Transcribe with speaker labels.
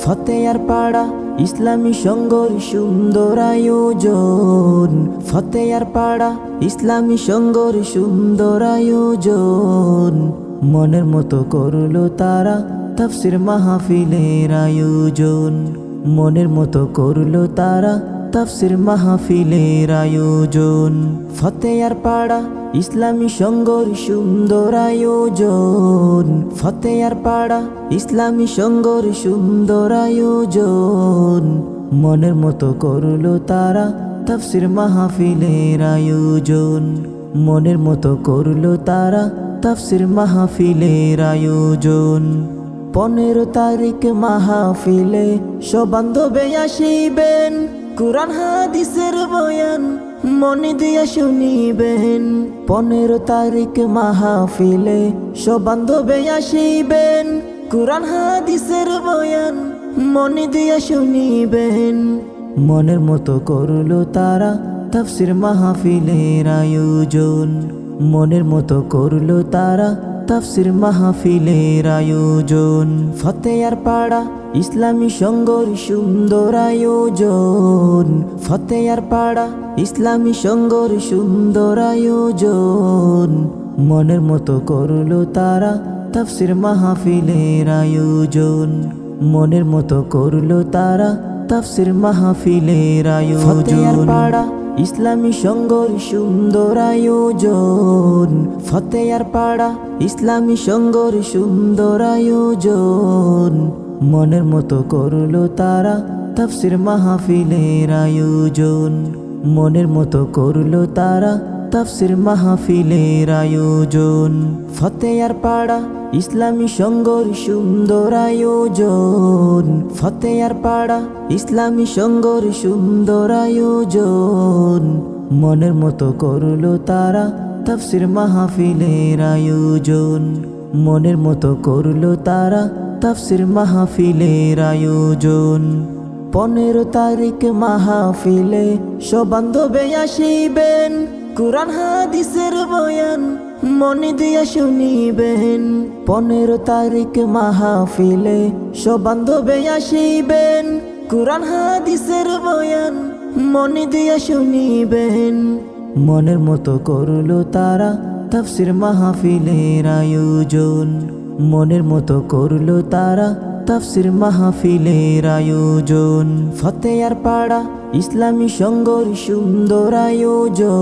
Speaker 1: ফতেয়ার পাড়া, ইসলামী সংঘর সুন্দর আয়োজন। ফতেয়ার পাড়া, ইসলামী সংঘর সুন্দর আয়োজন। মনের মতো করল তারা তাফসির মাহফিলের আয়োজন। মনের মতো করল তারা তাফসির মাহফিলের আয়োজন। ফতেয়ার পাড়া ইসলামী সংঘর সুন্দর আয়োজন। ফতেয়ার পাড়া ইসলামী সংঘর সুন্দর আয়োজন। মনের মতো করল তারা তাফসির মাহফিলের আয়োজন। মনের মতো করল তারা তাফসির মাহফিলের আয়োজন। পনেরো তারিখ মাহফিলে সবান্ধবে আসিবেন। কোরআন, হাদিসের বয়ান, মনে দিয়া শুনিবেন। পনেরো তারিখ মাহফিলে সবান্ধবে আসিবেন। কোরআন, হাদিসের বয়ান, মনে দিয়া শুনিবেন। মনের মতো করল তারা তাফসির মাহফিলের আয়োজন। মনের মতো করল তারা তাফসির মাহফিলের আয়োজন। ফতেয়ার পাড়া, ইসলামী সংঘর সুন্দর আয়োজন। ফতেয়ার পাড়া, ইসলামী সংঘর সুন্দর আয়োজন। মনের মতো করল তারা তাফসির মাহফিলের আয়োজন। মনের মতো করল তারা তাফসির মাহফিলের আয়োজন। পাড়া ইসলামী সংঘর সুন্দর আয়োজন। ফতেয়ার পাড়া, ইসলামী সংঘর সুন্দর আয়োজন। মনের মতো করল তারা তাফসির মাহফিলের আয়োজন। মনের মতো করল তারা তাফসির মাহফিলের আয়োজন। ফতেয়ার পাড়া, ইসলামী সংঘর সুন্দর আয়োজন। ফতেয়ার পাড়া, ইসলামী সংঘর সুন্দর আয়োজন। মনের মতো করল তারা তাফসির মাহফিলের আয়োজন। মনের মতো করল তারা তাফসির মাহফিলের আয়োজন। পনেরো তারিখ মাহফিলে সবান্ধবে আসিবেন, কোরআন, হাদিসের বয়ান মনে দিয়া শুনিবেন। পনেরো তারিখ মাহফিলে সবান্ধবে আসিবেন, কোরআন, হাদিসের বয়ান মনে দিয়া শুনিবেন। মনের মতো করল তারা তাফসির মাহফিলের আয়োজন। মনের মতো করল তারা তাফসির মাহফিলের আয়োজন। ফতেয়ার পাড়া ইসলামী সংঘর সুন্দর আয়োজন।